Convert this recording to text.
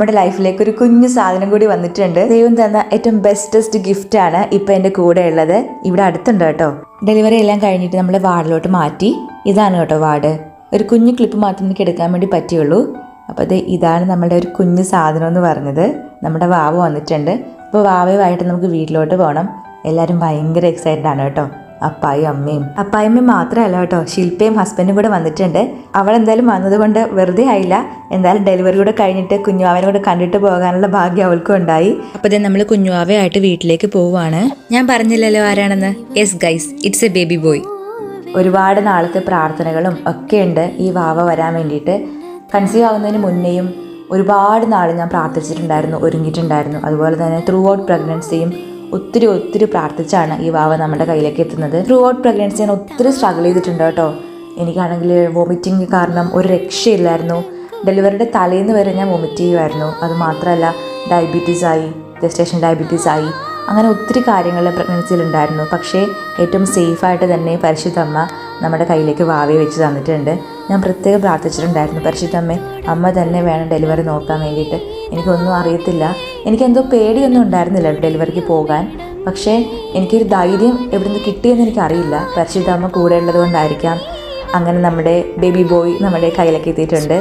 നമ്മുടെ ലൈഫിലേക്ക് ഒരു കുഞ്ഞു സാധനം കൂടി വന്നിട്ടുണ്ട്. ദൈവം തന്ന ഏറ്റവും ബെസ്റ്റസ്റ്റ് ആണ് ഇപ്പൊ എന്റെ കൂടെ ഉള്ളത്. ഇവിടെ അടുത്തുണ്ട് കേട്ടോ. ഡെലിവറി എല്ലാം കഴിഞ്ഞിട്ട് നമ്മൾ വാർഡിലോട്ട് മാറ്റി. ഇതാണ് കേട്ടോ വാർഡ്. ഒരു കുഞ്ഞു ക്ലിപ്പ് മാത്രം എനിക്ക് എടുക്കാൻ വേണ്ടി പറ്റിയുള്ളൂ. അപ്പോൾ അത് ഇതാണ് നമ്മുടെ ഒരു കുഞ്ഞു സാധനം എന്ന് പറഞ്ഞത്. നമ്മുടെ വാവ വന്നിട്ടുണ്ട്. അപ്പോൾ വാവയുമായിട്ട് നമുക്ക് വീട്ടിലോട്ട് പോകണം. എല്ലാവരും ഭയങ്കര എക്സൈറ്റഡ് ആണ് കേട്ടോ. അപ്പായും അമ്മയും. അപ്പായമ്മയും മാത്രമല്ല കേട്ടോ ശില്പയും ഹസ്ബൻഡും കൂടെ വന്നിട്ടുണ്ട്. അവൾ എന്തായാലും വന്നതുകൊണ്ട് വെറുതെ ആയില്ല. എന്തായാലും ഡെലിവറി കൂടെ കഴിഞ്ഞിട്ട് കുഞ്ഞുവാവനെ കൂടെ കണ്ടിട്ട് പോകാനുള്ള ഭാഗ്യം അവൾക്കും ഉണ്ടായി. അപ്പോൾ ഇതേ നമ്മൾ കുഞ്ഞുവാവയായിട്ട് വീട്ടിലേക്ക് പോവുകയാണ് ഞാൻ പറഞ്ഞില്ലല്ലോ ആരാണെന്ന്? Yes guys it's a baby boy ഒരുപാട് നാളത്തെ പ്രാർത്ഥനകളും ഒക്കെ ഉണ്ട് ഈ വാവ വരാൻ വേണ്ടിയിട്ട്. കൺസീവ് ആവുന്നതിന് മുന്നേയും ഒരുപാട് നാൾ ഞാൻ പ്രാർത്ഥിച്ചിട്ടുണ്ടായിരുന്നു ഒരുങ്ങിയിട്ടുണ്ടായിരുന്നു. അതുപോലെ തന്നെ ത്രൂ ഔട്ട് പ്രഗ്നൻസിയും ഒത്തിരി ഒത്തിരി പ്രാർത്ഥിച്ചാണ് ഈ വാവ നമ്മുടെ കയ്യിലേക്ക് എത്തുന്നത്. ത്രൂ ഔട്ട് പ്രഗ്നൻസി ഞാൻ ഒത്തിരി സ്ട്രഗിൾ ചെയ്തിട്ടുണ്ട് കേട്ടോ. എനിക്കാണെങ്കിൽ വോമിറ്റിംഗ് കാരണം ഒരു രക്ഷയില്ലായിരുന്നു. ഡെലിവറിയുടെ തലേന്ന് വരെ ഞാൻ വോമിറ്റ് ചെയ്യുമായിരുന്നു. അതുമാത്രമല്ല ഡയബറ്റീസ് ആയി ജസ്റ്റേഷൻ ഡയബറ്റീസ് ആയി. അങ്ങനെ ഒത്തിരി കാര്യങ്ങൾ പ്രഗ്നൻസിയിൽ ഉണ്ടായിരുന്നു പക്ഷേ ഏറ്റവും സേഫായിട്ട് തന്നെ പരിശുദ്ധമ്മ നമ്മുടെ കയ്യിലേക്ക് വാവി വെച്ച് തന്നിട്ടുണ്ട്. ഞാൻ പ്രത്യേകം പ്രാർത്ഥിച്ചിട്ടുണ്ടായിരുന്നു പരിശുദ്ധമ്മേ അമ്മ തന്നെ വേണം ഡെലിവറി നോക്കാൻ വേണ്ടിയിട്ട്. എനിക്കൊന്നും അറിയത്തില്ല. എനിക്കെന്തോ പേടിയൊന്നും ഉണ്ടായിരുന്നില്ല ഡെലിവറിക്ക് പോകാൻ. പക്ഷേ എനിക്കൊരു ധൈര്യം എവിടുന്ന് കിട്ടിയെന്ന് എനിക്കറിയില്ല. പരിശുദ്ധമ്മ കൂടെ ഉള്ളത് കൊണ്ടായിരിക്കാം അങ്ങനെ നമ്മുടെ ബേബി ബോയ് നമ്മുടെ കയ്യിലേക്ക് എത്തിയിട്ടുണ്ട്.